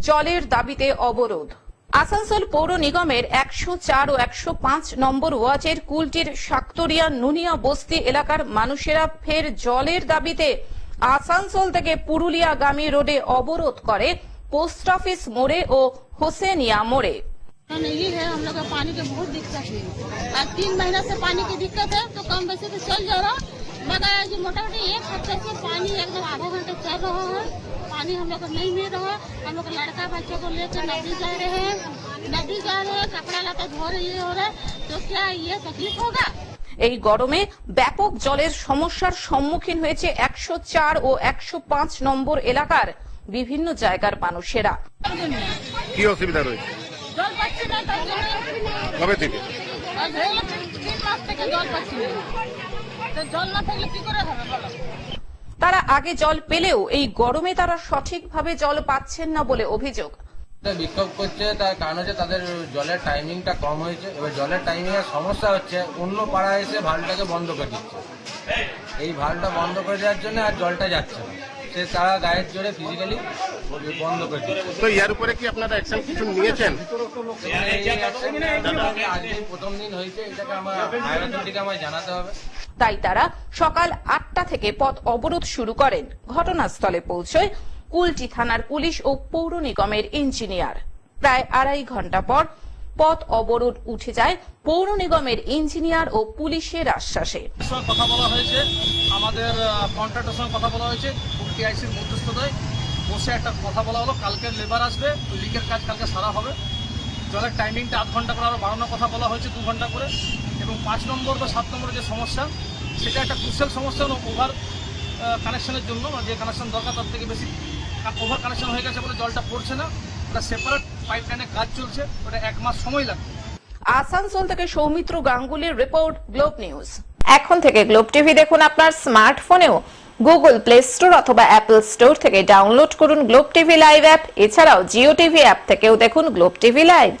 জলের দাবিতে অবরোধ আসানসোল পৌর নিগমের একশো চার ও একশো পাঁচ নম্বর ওয়ার্ডের কুলটির সাক্তরিয়া নুনিয়া বস্তি এলাকার মানুষেরা ফের জলের দাবিতে আসানসোল থেকে পুরুলিয়াগামী রোডে অবরোধ করে পোস্ট অফিস মোড়ে ও হোসেনিয়া মোড়ে नहीं है हम लोग को पानी की बहुत दिक्कत है आज तीन महीना से पानी की दिक्कत है तो कम वैसे तो चल जा रहा मगर आज मोटा मोटी एक हफ्ते से पानी एकदम आधा घंटे चल रहा है पानी हम लोग को नहीं मिल रहा हम लोग लड़का बच्चों को लेकर नदी जा रहे हैं नदी जा रहे हैं कपड़ा लता धो रहे ये हो रहा है तो क्या ये तकलीफ होगा এই গরমে ব্যাপক জলের সমস্যার সম্মুখীন হয়েছে একশো চার ও একশো পাঁচ নম্বর এলাকার বিভিন্ন জায়গার মানুষেরা কি অসুবিধা রয়েছে জল পাচ্ছি না তার জন্য কবে থেকে আজ হয়ে গেছে তিন মাস থেকে জল পাচ্ছি না তো জল না থাকলে কি করে হবে বলো তারা আগে জল পেলেও এই গরমে তারা সঠিকভাবে জল পাচ্ছেন না বলে অভিযোগ। বিক্ষোভ করছে তার কারণ হচ্ছে তাদের জলের টাইমিংটা কম হয়েছে। এবার জলের টাইমিং এর সমস্যা হচ্ছে অন্য পাড়ায় এসে ভালটাকে বন্ধ করে দিচ্ছে। এই ভালটা বন্ধ করে দেওয়ার জন্য আর জলটা যাচ্ছে না। সে তারা গায়ের জোরে ফিজিক্যালি বন্ধ করে দিচ্ছে। তো ইয়ার উপরে কি আপনারা অ্যাকশন কিছু নিয়েছেন? আজকে প্রথম দিন হয়েছে এটাকে আমার আমায় জানাতে হবে। তাই তারা সকাল আটটা থেকে পথ অবরোধ শুরু করেন। ঘটনাস্থলে পৌঁছয় কুলটি থানার পুলিশ ও পৌর নিগমের ইঞ্জিনিয়ার। প্রায় আড়াই ঘণ্টা পর পথ অবরোধ উঠে যায় পৌর নিগমের ইঞ্জিনিয়ার ও পুলিশের আশ্বাসে। কথা বলা হয়েছে। আমাদের কন্ট্রাক্টের সঙ্গে কথা বলা হয়েছে। টিআইসির মধ্যস্থতায় বসে একটা কথা বলা হলো। কালকে লেবার আসবে লিকের কাজ কালকে সারা হবে। জলের টাইমিংটা আধ ঘণ্টা করে আরও বাড়ানোর কথা বলা হয়েছে, দু ঘণ্টা করে। এবং পাঁচ নম্বর বা সাত নম্বরের যে সমস্যা, সেটা একটা ক্রুশিয়াল সমস্যা হলো ওভার কানেকশনের জন্য যে কানেকশন দরকার তার থেকে বেশি ওভার কানেকশন হয়ে গেছে বলে জলটা পড়ছে না। ওটা সেপারেট পাইপ লাইনে কাজ চলছে, ওটা এক মাস সময় লাগবে। আসানসোল থেকে সৌমিত্র গাঙ্গুলির রিপোর্ট গ্লোব নিউজ এখন থেকে গ্লোব টিভি দেখুন আপনার স্মার্টফোনেও গুগল প্লে স্টোর অথবা অ্যাপল স্টোর থেকে ডাউনলোড করুন গ্লোব টিভি লাইভ অ্যাপ এছাড়াও জিও টিভি অ্যাপ থেকেও দেখুন গ্লোব টিভি লাইভ